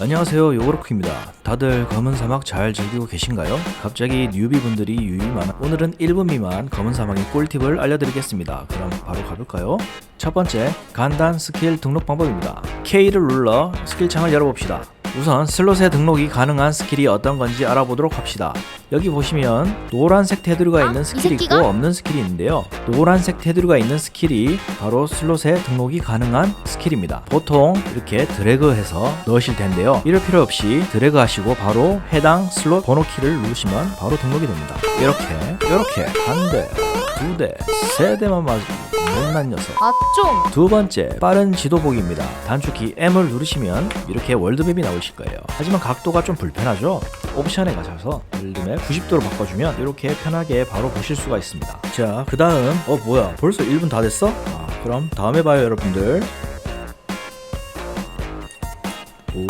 안녕하세요 요거로크입니다. 다들 검은 사막 잘 즐기고 계신가요? 갑자기 뉴비 분들이 유유 많아. 오늘은 1분 미만 검은 사막의 꿀팁을 알려드리겠습니다. 그럼 바로 가볼까요? 첫 번째 간단 스킬 등록 방법입니다. K를 눌러 스킬 창을 열어봅시다 우선 슬롯에 등록이 가능한 스킬이 어떤 건지 알아보도록 합시다. 여기 보시면 노란색 테두리가 아, 있는 이 스킬이 있고? 없는 스킬이 있는데요. 노란색 테두리가 있는 스킬이 바로 슬롯에 등록이 가능한 스킬입니다. 보통 이렇게 드래그해서 넣으실 텐데요. 이럴 필요 없이 드래그 하시고 바로 해당 슬롯 번호 키를 누르시면 바로 등록이 됩니다. 이렇게 이렇게 한 대, 두 대, 세 대만 맞으면 못난 녀석. 아 좀. 두 번째 빠른 지도 보기입니다. 단축키 M을 누르시면 이렇게 월드맵이 나오실 거예요. 하지만 각도가 좀 불편하죠? 옵션에 가셔서 들면 90도로 바꿔주면 이렇게 편하게 바로 보실 수가 있습니다. 자, 그 다음 어 뭐야 벌써 1분 다 됐어? 아, 그럼 다음에 봐요 여러분들. 오.